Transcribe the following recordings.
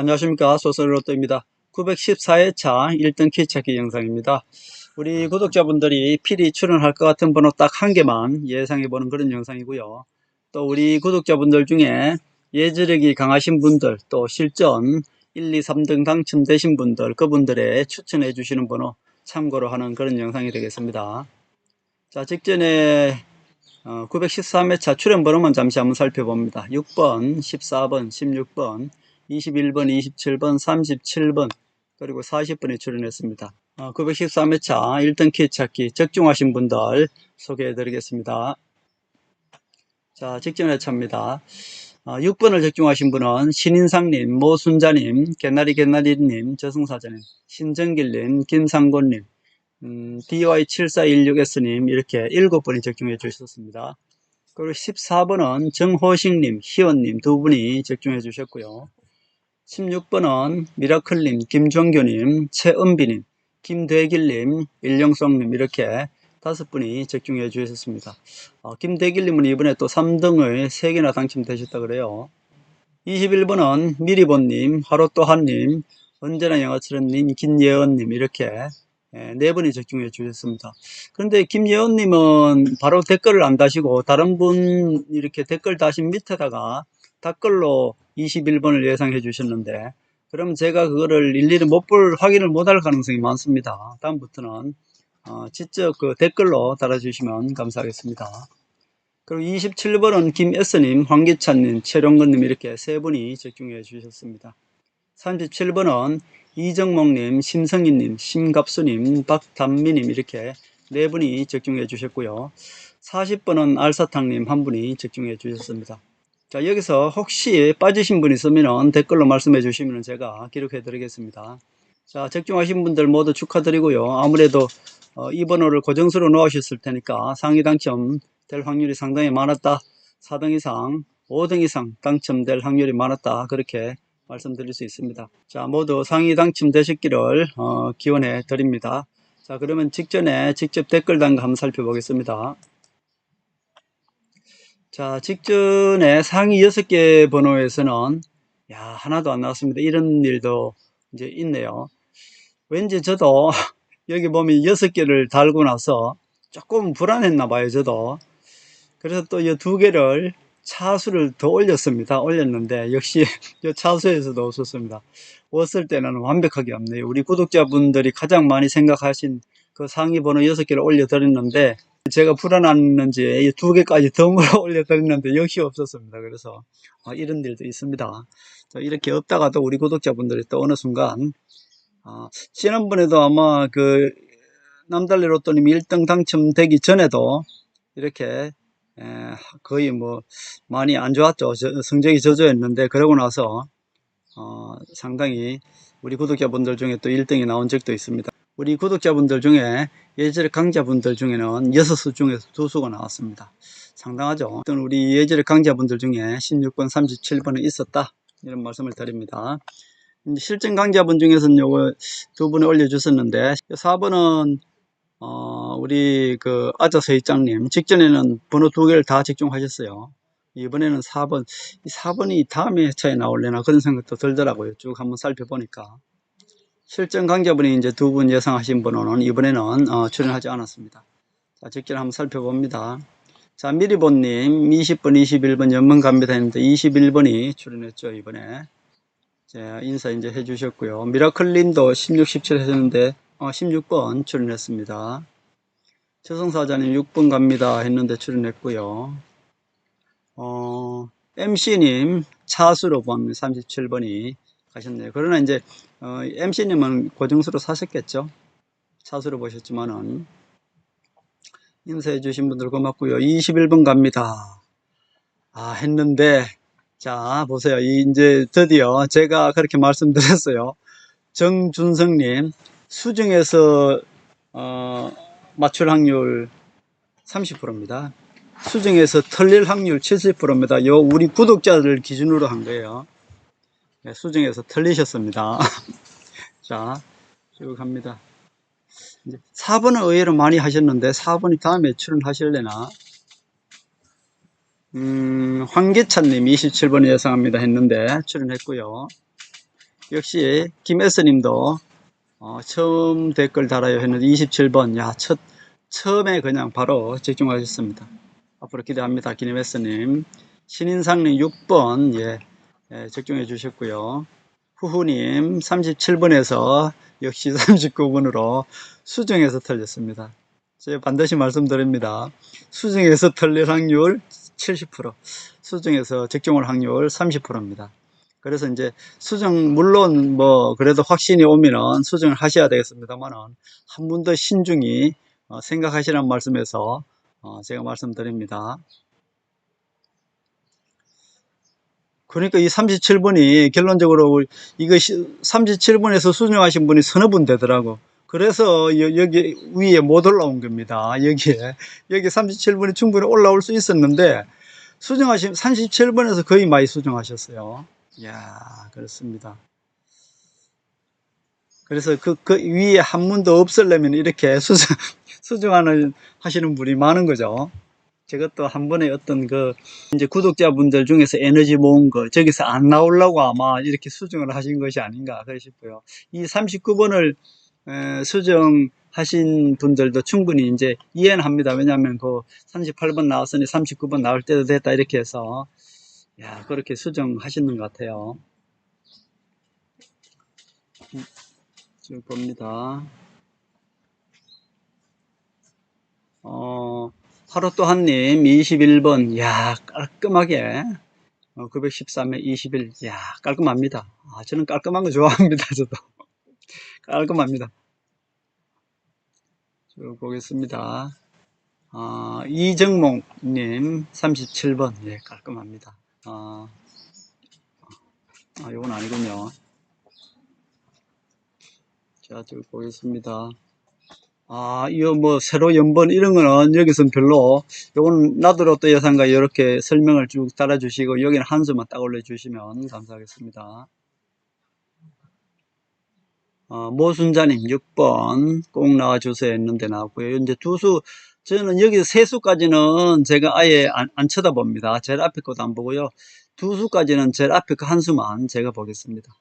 안녕하십니까. 소설로또입니다. 914회차 1등 키찾기 영상입니다. 우리 구독자분들이 필히 출연할 것 같은 번호 딱 한 개만 예상해 보는 그런 영상이고요. 또 우리 구독자분들 중에 예지력이 강하신 분들 또 실전 1, 2, 3등 당첨되신 분들 그분들의 추천해 주시는 번호 참고로 하는 그런 영상이 되겠습니다. 자 직전에 913회차 출연 번호만 잠시 한번 살펴봅니다. 6번, 14번, 16번 21번, 27번, 37번 그리고 40번에 출연했습니다. 913회차 1등 키 찾기 적중하신 분들 소개해 드리겠습니다. 자, 직전 회차입니다. 6번을 적중하신 분은 신인상님, 모순자님, 개나리 개나리님, 저승사자님, 신정길님, 김상곤님, 음, DY7416S님 이렇게 7번이 적중해 주셨습니다. 그리고 14번은 정호식님, 희원님 두 분이 적중해 주셨고요. 16번은 미라클님, 김종교님, 최은비님, 김대길님, 일영성님 이렇게 다섯 분이 적중해 주셨습니다. 어, 김대길님은 이번에 또 3등을 3개나 당첨되셨다 그래요. 21번은 미리본님, 하루또한님, 언제나 영화처럼님, 김예언님 이렇게 예, 네 분이 적중해 주셨습니다. 그런데 김예언님은 바로 댓글을 안 다시고 다른 분 이렇게 댓글 다신 밑에다가 댓글로 21번을 예상해 주셨는데 그럼 제가 그거를 일일이 못 볼 확인을 못 할 가능성이 많습니다. 다음부터는 어, 직접 그 댓글로 달아주시면 감사하겠습니다. 그리고 27번은 김S님, 황기찬님, 최룡근님 이렇게 세 분이 적중해 주셨습니다. 37번은 이정목님, 심성희님, 심갑수님, 박담미님 이렇게 네 분이 적중해 주셨고요. 40번은 알사탕님 한 분이 적중해 주셨습니다. 자 여기서 혹시 빠지신 분 있으면 댓글로 말씀해 주시면 제가 기록해 드리겠습니다. 자 적중하신 분들 모두 축하드리고요. 아무래도 어, 이 번호를 고정수로 놓으셨을 테니까 상위 당첨 될 확률이 상당히 많았다. 4등 이상 5등 이상 당첨될 확률이 많았다. 그렇게 말씀드릴 수 있습니다. 자 모두 상위 당첨되셨기를 어, 기원해 드립니다. 자 그러면 직전에 직접 댓글 단가 한번 살펴보겠습니다 자, 직전에 상위 6개 번호에서는 야, 하나도 안 나왔습니다. 이런 일도 이제 있네요. 왠지 저도 여기 보면 6개를 달고 나서 조금 불안했나 봐요, 저도. 그래서 또 이 두 개를 차수를 더 올렸습니다. 올렸는데 역시 이 차수에서도 없었습니다. 왔을 때는 완벽하게 없네요. 우리 구독자분들이 가장 많이 생각하신 그 상위 번호 6개를 올려드렸는데 제가 불안했는지 두 개까지 덤으로 올려드렸는데 역시 없었습니다. 그래서 어, 이런 일도 있습니다. 이렇게 없다가도 우리 구독자분들이 또 어느 순간 어, 지난번에도 아마 그 남달리 로또님 1등 당첨되기 전에도 이렇게 에, 거의 뭐 많이 안 좋았죠. 저, 성적이 저조했는데 그러고 나서 어, 상당히 우리 구독자분들 중에 또 1등이 나온 적도 있습니다. 우리 구독자분들 중에 예절 강자분들 중에는 6수 중에서 2수가 나왔습니다. 상당하죠. 어떤 우리 예절 강자분들 중에 16번, 37번에 있었다. 이런 말씀을 드립니다. 실전 강자분 중에서는 요거 두 분을 올려주셨는데 4번은 어, 우리 그 아자서 이장님 직전에는 번호 두 개를 다 직중하셨어요. 이번에는 4번, 이 4번이 다음에 회차에 나올려나 그런 생각도 들더라고요. 쭉 한번 살펴보니까. 실전 강자분이 이제 두 분 예상하신 번호는 이번에는 어, 출연하지 않았습니다. 자, 직전 한번 살펴봅니다. 자, 미리본님 20번, 21번 연문 갑니다 했는데 21번이 출연했죠, 이번에. 자, 인사 이제 해주셨고요. 미라클린도 16, 17 하셨는데 어, 16번 출연했습니다. 최성사자님 6번 갑니다 했는데 출연했고요. 어, MC님 차수로 보면 37번이 가셨네요. 그러나 이제 어, MC님은 고정수로 사셨겠죠. 차수로 보셨지만은 인사해 주신 분들 고맙고요. 21번 갑니다. 아 했는데 자 보세요. 이제 드디어 제가 그렇게 말씀드렸어요. 정준성님 수중에서 어, 맞출 확률 30%입니다. 수중에서 틀릴 확률 70%입니다. 요 우리 구독자들 기준으로 한 거예요. 네, 수정해서 틀리셨습니다. 자, 쭉 갑니다. 이제 4번은 의외로 많이 하셨는데 4번이 다음에 출연하실래나? 음, 황기찬님 27번 예상합니다 했는데 출연했고요. 역시 김에스님도 어, 처음 댓글 달아요 했는데 27번 야 첫, 처음에 그냥 바로 적중하셨습니다. 앞으로 기대합니다. 김에스님 신인상님 6번 예, 예, 적중해 주셨고요. 후후님 37번에서 역시 39번으로 수정해서 틀렸습니다. 제가 반드시 말씀드립니다. 수정해서 틀릴 확률 70%, 수정해서 적중할 확률 30%입니다. 그래서 이제 수정 물론 뭐 그래도 확신이 오면은 수정을 하셔야 되겠습니다만은 한 번 더 신중히 어, 생각하시라는 말씀에서 어, 제가 말씀드립니다. 그러니까 이 37번이 결론적으로 이거 37번에서 수정하신 분이 서너 분 되더라고. 그래서 여- 여기 위에 못 올라온 겁니다. 여기에 여기 37번이 충분히 올라올 수 있었는데 수정하신 37번에서 거의 많이 수정하셨어요. 이야 그렇습니다. 그래서 그, 그 위에 한 문도 없으려면 이렇게 수정, 수정하는 하시는 분이 많은 거죠. 저것도 한 번에 어떤 그 이제 구독자분들 중에서 에너지 모은 거 저기서 안 나오려고 아마 이렇게 수정을 하신 것이 아닌가 그러 싶고요. 이 39번을 수정하신 분들도 충분히 이제 이해는 합니다. 왜냐하면 그 38번 나왔으니 39번 나올 때도 됐다 이렇게 해서 야 그렇게 수정하시는 것 같아요. 음, 쭉 봅니다. 어, 하루 또 한님 21번 야 깔끔하게 어, 913에 21 야 깔끔합니다. 아, 저는 깔끔한 거 좋아합니다. 저도 깔끔합니다. 쭉 보겠습니다. 아, 이정목님 37번 예 깔끔합니다. 아, 아 이건 아니군요. 자, 쭉 보겠습니다. 아, 이거 뭐, 세로 연번 이런 거는 여기서는 별로, 요건 나도로 또 예상과 이렇게 설명을 쭉 따라주시고, 여기는 한 수만 딱 올려주시면 감사하겠습니다. 어, 모순자님 6번 꼭 나와주세요 했는데 나왔고요. 이제 두 수, 저는 여기 세 수까지는 제가 아예 안, 안 쳐다봅니다. 제일 앞에 것도 안 보고요. 두 수까지는 제일 앞에 그 한 수만 제가 보겠습니다.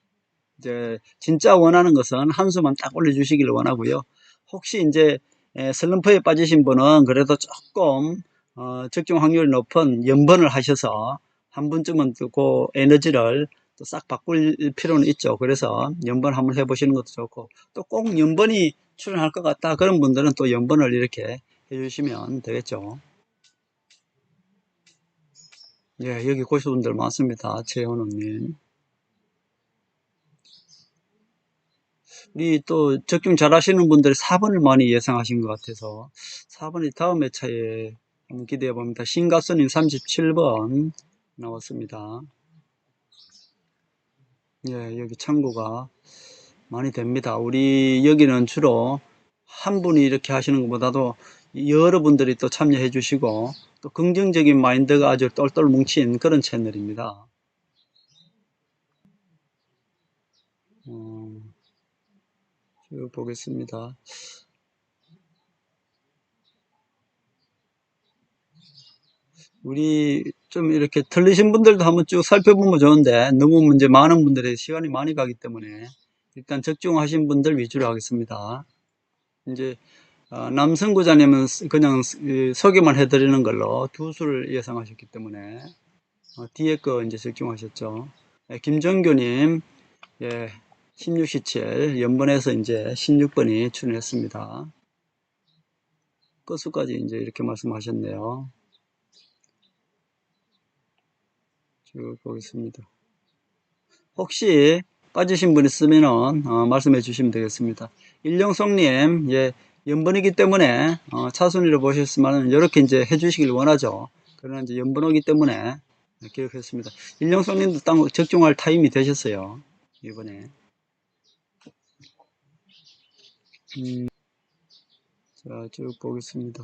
이제 진짜 원하는 것은 한 수만 딱 올려주시기를 원하고요. 혹시 이제 에, 슬럼프에 빠지신 분은 그래도 조금 어, 적중 확률이 높은 연번을 하셔서 한 번쯤은 또그 에너지를 또 싹 바꿀 필요는 있죠. 그래서 연번 한번 해보시는 것도 좋고 또 꼭 연번이 출연할 것 같다 그런 분들은 또 연번을 이렇게 해주시면 되겠죠. 예, 여기 고수분들 많습니다. 최현우님. 우리 또 적중 잘 하시는 분들이 4번을 많이 예상하신 것 같아서 4번이 다음 회차에 한번 기대해 봅니다. 신가선님 37번 나왔습니다. 예, 여기 참고가 많이 됩니다. 우리 여기는 주로 한 분이 이렇게 하시는 것보다도 여러분들이 또 참여해 주시고 또 긍정적인 마인드가 아주 똘똘 뭉친 그런 채널입니다. 음, 쭉 보겠습니다. 우리 좀 이렇게 틀리신 분들도 한번 쭉 살펴보면 좋은데 너무 이제 많은 분들의 시간이 많이 가기 때문에 일단 적중하신 분들 위주로 하겠습니다. 이제 어, 남성구자님은 그냥 소개만 해드리는 걸로 두 수를 예상하셨기 때문에 어, 뒤에 거 이제 적중하셨죠. 예, 김정규님 예, 1617 연번에서 이제 16번이 출연했습니다. 끝수까지 이제 이렇게 말씀하셨네요. 쭉 보겠습니다. 혹시 빠지신 분 있으면은 어, 말씀해 주시면 되겠습니다. 일령성님, 예, 연번이기 때문에 어, 차순위로 보셨으면 이렇게 이제 해주시길 원하죠. 그러나 이제 연번이기 때문에 기억했습니다. 일령성님도 딱 적중할 타임이 되셨어요. 이번에. 음, 자, 쭉 보겠습니다.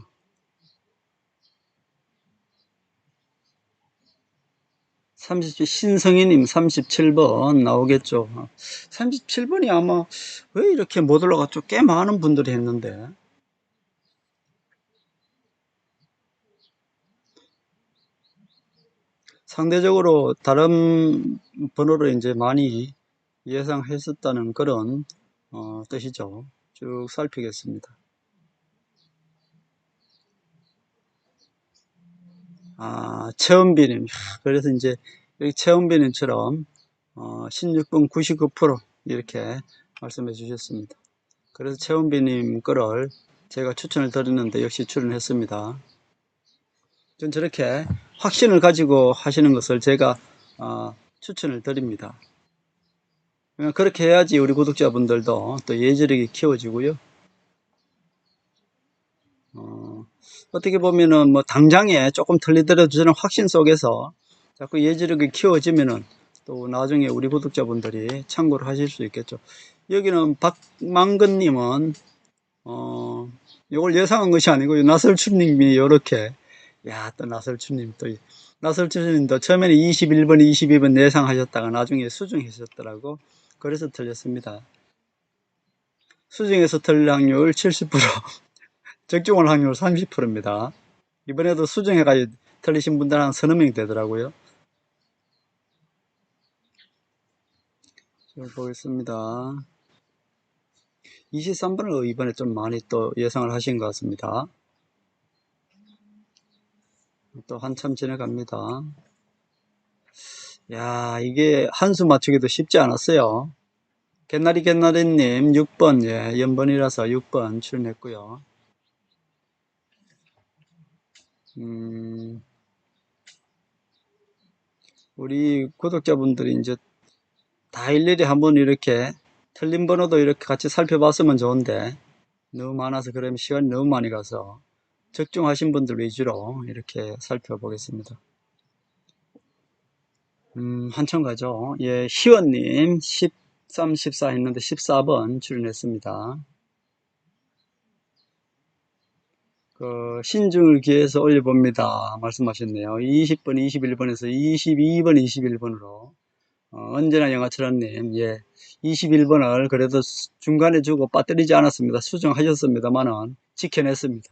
30, 신성희님 37번 나오겠죠. 37번이 아마 왜 이렇게 못 올라갔죠? 꽤 많은 분들이 했는데. 상대적으로 다른 번호로 이제 많이 예상했었다는 그런 어, 뜻이죠. 쭉 살피겠습니다. 아, 체험비님. 그래서 이제 여기 체험비님처럼 어, 16분 99% 이렇게 말씀해 주셨습니다. 그래서 체험비님 거를 제가 추천을 드렸는데 역시 출연했습니다. 전 저렇게 확신을 가지고 하시는 것을 제가 어, 추천을 드립니다. 그렇게 해야지 우리 구독자분들도 또 예절하게 키워지고요. 어, 어떻게 보면은 뭐 당장에 조금 틀리더라도 저는 확신 속에서 자꾸 예절하게 키워지면은 또 나중에 우리 구독자분들이 참고를 하실 수 있겠죠. 여기는 박망근님은 어, 이걸 예상한 것이 아니고 나설춘님이 이렇게 야 또 나설춘님 또 나설춘님도 처음에는 21번 22번 예상하셨다가 나중에 수정하셨더라고 그래서 틀렸습니다 수정에서 틀릴 확률 70% 적중할 확률 30%입니다 이번에도 수정해가지고 틀리신 분들 한 서너 명이 되더라고요 자, 보겠습니다 23번을 이번에 좀 많이 또 예상을 하신 것 같습니다. 또 한참 지나갑니다. 야, 이게 한수 맞추기도 쉽지 않았어요. 개나리 개나리님 6번, 예, 연번이라서 6번 출연했고요. 음, 우리 구독자분들이 이제 다 일일이 한번 이렇게 틀린 번호도 이렇게 같이 살펴봤으면 좋은데 너무 많아서 그러면 시간이 너무 많이 가서 적중하신 분들 위주로 이렇게 살펴보겠습니다. 음, 한참 가죠. 예, 희원님 13, 14 했는데 14번 출연했습니다. 그 신중을 기해서 올려봅니다. 말씀하셨네요. 20번, 21번에서 22번, 21번으로 어, 언제나 영화처럼님, 예. 21번을 그래도 중간에 주고 빠뜨리지 않았습니다. 수정하셨습니다만은 지켜냈습니다.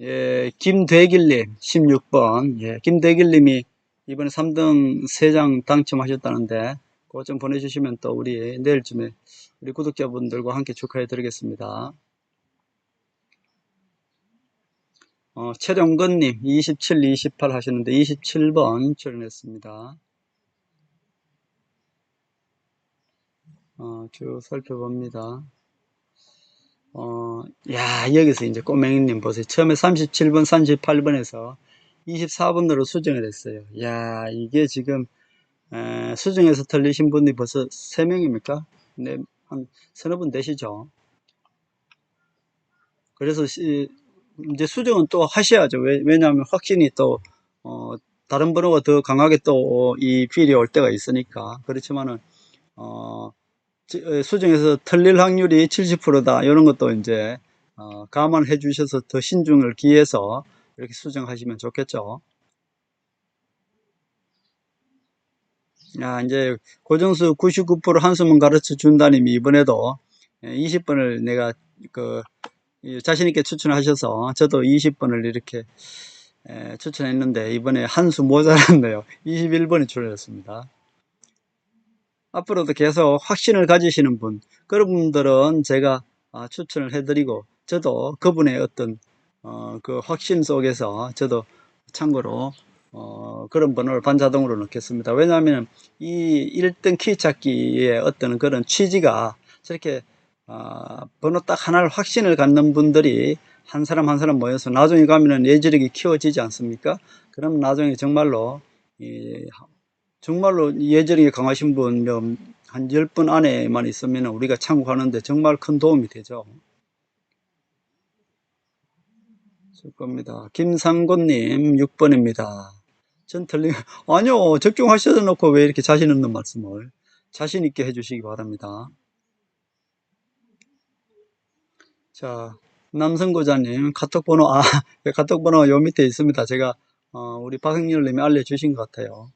예, 김대길님, 16번. 예, 김대길님이 이번에 3등 3장 당첨하셨다는데, 그거 좀 보내주시면 또 우리 내일쯤에 우리 구독자분들과 함께 축하해 드리겠습니다. 어, 최정건님, 27, 28 하셨는데, 27번 출연했습니다. 어, 쭉 살펴봅니다. 어, 야, 여기서 이제 꼬맹이님 보세요. 처음에 37번, 38번에서 24번으로 수정을 했어요. 야, 이게 지금, 에, 수정해서 틀리신 분이 벌써 3명입니까? 네, 한 서너 분 되시죠? 그래서, 시, 이제 수정은 또 하셔야죠. 왜, 왜냐하면 확신이 또, 어, 다른 번호가 더 강하게 또 이 필이 올 때가 있으니까. 그렇지만은, 어, 수정에서 틀릴 확률이 70%다. 이런 것도 이제 어, 감안해 주셔서 더 신중을 기해서 이렇게 수정하시면 좋겠죠. 야, 이제 고정수 99% 한수문 가르쳐 준다님이 이번에도 20번을 내가 그 자신있게 추천하셔서 저도 20번을 이렇게 추천했는데 이번에 한수 모자랐네요. 21번이 출연했습니다. 앞으로도 계속 확신을 가지시는 분, 그런 분들은 제가 아, 추천을 해드리고, 저도 그분의 어떤, 어, 그 확신 속에서 저도 참고로, 어, 그런 번호를 반자동으로 넣겠습니다. 왜냐하면 이 1등 키 찾기의 어떤 그런 취지가 저렇게, 어, 번호 딱 하나를 확신을 갖는 분들이 한 사람 한 사람 모여서 나중에 가면은 예지력이 키워지지 않습니까? 그럼 나중에 정말로 이 정말로 예전에 강하신 분, 한 10분 안에만 있으면 우리가 참고하는데 정말 큰 도움이 되죠. 줄 겁니다. 김상곤님 6번입니다. 전 틀린, 아니요, 적중하셔서 놓고 왜 이렇게 자신 없는 말씀을 자신있게 해주시기 바랍니다. 자, 남성고자님, 카톡 번호, 아, 카톡 번호 요 밑에 있습니다. 제가, 어, 우리 박흥렬 님이 알려주신 것 같아요.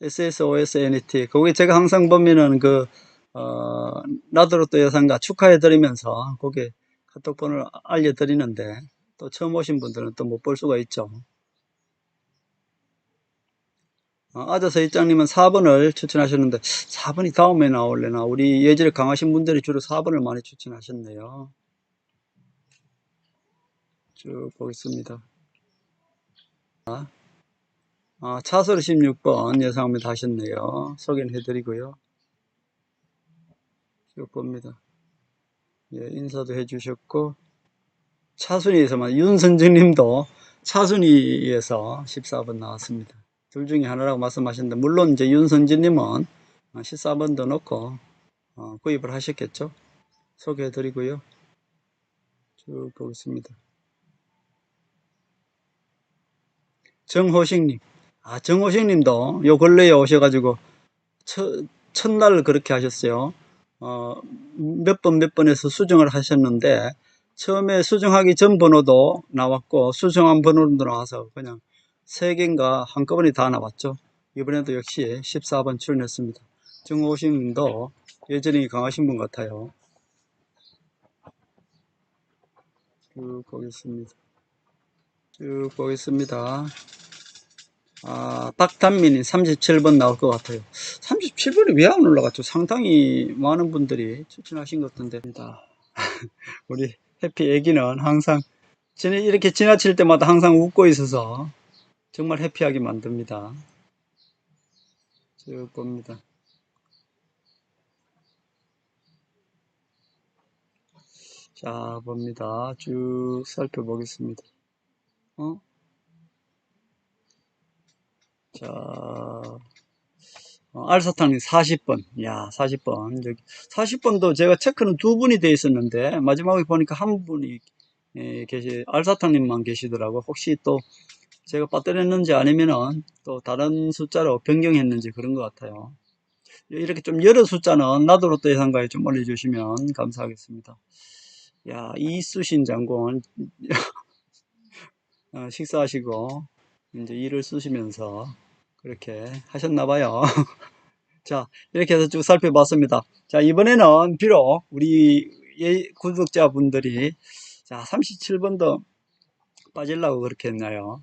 SSOSNET. 거기 제가 항상 보면은 그, 어, 나도로또 여상가 축하해드리면서 거기에 카톡 번호를 알려드리는데 또 처음 오신 분들은 또 못 볼 수가 있죠. 어, 아저서 입장님은 4번을 추천하셨는데 4번이 다음에 나올래나 우리 예절이 강하신 분들이 주로 4번을 많이 추천하셨네요. 쭉 보겠습니다. 아, 차소리 16번 예상합니다 하셨네요. 소개는 해드리고요. 쭉 봅니다. 예, 인사도 해주셨고 차순위에서만 윤선정님도 차순위에서 14번 나왔습니다. 둘 중에 하나라고 말씀하셨는데 물론 이제 윤선진님은 14번도 넣고 어, 구입을 하셨겠죠. 소개해 드리고요. 쭉 보겠습니다. 정호식님, 아 정호식님도 요 근래에 오셔가지고 첫, 첫날 그렇게 하셨어요. 어, 몇 번 몇 번에서 수정을 하셨는데 처음에 수정하기 전 번호도 나왔고 수정한 번호도 나와서 그냥 세 개인가 한꺼번에 다 나왔죠. 이번에도 역시 14번 출연했습니다. 정호식님도 예전이 강하신 분 같아요. 쭉 보겠습니다. 쭉 보겠습니다. 아, 박단민이 37번 나올 것 같아요. 37번이 왜 안 올라갔죠? 상당히 많은 분들이 추천하신 것 같은데. 우리 해피 애기는 항상 이렇게 지나칠 때마다 항상 웃고 있어서 정말 해피하게 만듭니다. 쭉 봅니다. 자, 봅니다. 쭉 살펴보겠습니다. 어? 자, 어, 알사탕님 40번. 야, 40번. 저기 40번도 제가 체크는 두 분이 돼 있었는데 마지막에 보니까 한 분이 예, 계시 알사탕님만 계시더라고. 혹시 또 제가 빠뜨렸는지 아니면은 또 다른 숫자로 변경했는지 그런 것 같아요. 이렇게 좀 여러 숫자는 나도 로또 예상가에 좀 올려주시면 감사하겠습니다. 야, 이수신 장군 어, 식사하시고 이제 일을 쓰시면서 그렇게 하셨나 봐요. 자, 이렇게 해서 쭉 살펴봤습니다. 자, 이번에는 비록 우리 예- 구독자 분들이 자, 37번도 빠지려고 그렇게 했나요?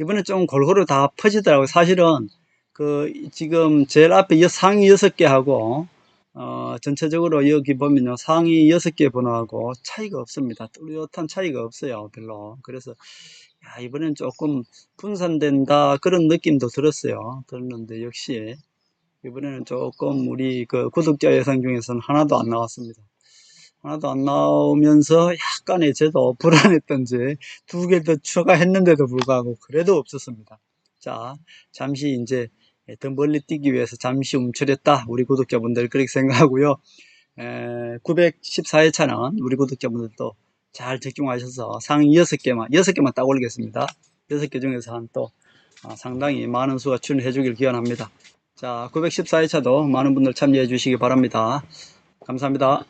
이번에 좀 골고루 다 퍼지더라고요. 사실은 그 지금 제일 앞에 여- 상위 6개 하고 어, 전체적으로 여기 보면요. 상위 6개 번호하고 차이가 없습니다. 뚜렷한 차이가 없어요. 별로. 그래서 야, 이번엔 조금 분산된다 그런 느낌도 들었어요. 들었는데 역시 이번에는 조금 우리 그 구독자 예상 중에서는 하나도 안 나왔습니다. 하나도 안 나오면서 약간의 저도 불안했던지 두 개 더 추가했는데도 불구하고 그래도 없었습니다. 자, 잠시 이제 더 멀리 뛰기 위해서 잠시 움츠렸다. 우리 구독자분들 그렇게 생각하고요. 914회차는 우리 구독자분들도 잘 집중하셔서 상위 6개만, 6개만 딱 올리겠습니다. 6개 중에서 한 또 상당히 많은 수가 출연해 주길 기원합니다. 자, 914회차도 많은 분들 참여해 주시기 바랍니다. 감사합니다.